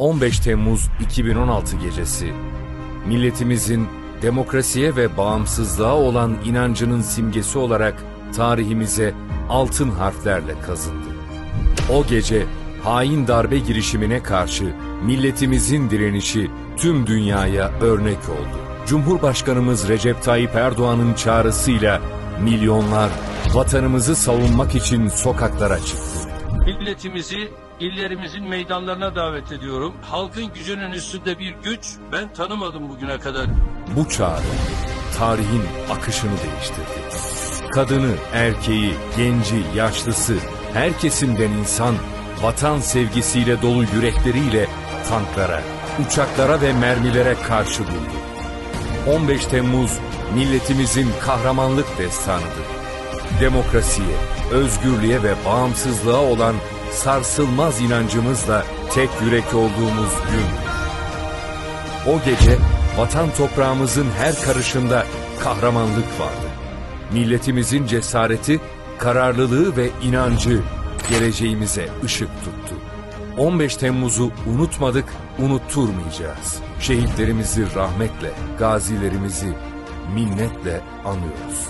15 Temmuz 2016 gecesi milletimizin demokrasiye ve bağımsızlığa olan inancının simgesi olarak tarihimize altın harflerle kazındı. O gece hain darbe girişimine karşı milletimizin direnişi tüm dünyaya örnek oldu. Cumhurbaşkanımız Recep Tayyip Erdoğan'ın çağrısıyla milyonlar vatanımızı savunmak için sokaklara çıktı. Milletimizi illerimizin meydanlarına davet ediyorum. Halkın gücünün üstünde bir güç ben tanımadım bugüne kadar. Bu çağrı tarihin akışını değiştirdi. Kadını, erkeği, genci, yaşlısı, her kesimden insan vatan sevgisiyle dolu yürekleriyle tanklara, uçaklara ve mermilere karşı durdu. 15 Temmuz milletimizin kahramanlık destanıdır. Demokrasiye, özgürlüğe ve bağımsızlığa olan sarsılmaz inancımızla tek yürek olduğumuz gün. O gece vatan toprağımızın her karışında kahramanlık vardı. Milletimizin cesareti, kararlılığı ve inancı geleceğimize ışık tuttu. 15 Temmuz'u unutmadık, unutturmayacağız. Şehitlerimizi rahmetle, gazilerimizi minnetle anıyoruz.